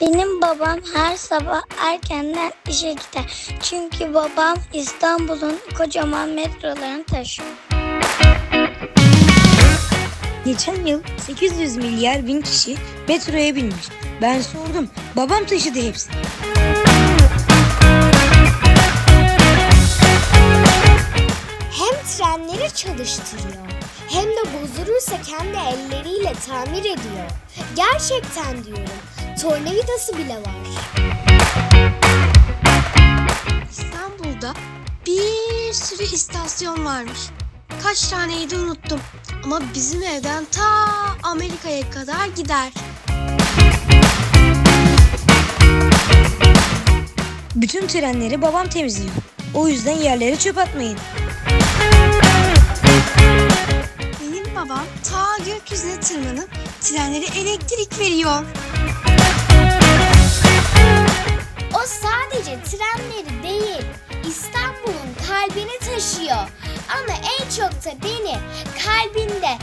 Benim babam her sabah erkenden işe gider. Çünkü babam İstanbul'un kocaman metrolarını taşıyor. Geçen yıl 800 milyar bin kişi metroya binmiş. Ben sordum. Babam taşıdı hepsini. Hem trenleri çalıştırıyor hem de bozulursa kendi elleriyle tamir ediyor. Gerçekten diyorum. Tornavidası bile var. İstanbul'da bir sürü istasyon varmış. Kaç taneydi unuttum. Ama bizim evden ta Amerika'ya kadar gider. Bütün trenleri babam temizliyor. O yüzden yerlere çöp atmayın. Benim babam ta gökyüzüne tırmanıp trenlere elektrik veriyor. Kalbini taşıyor. Ama en çok da beni kalbinde.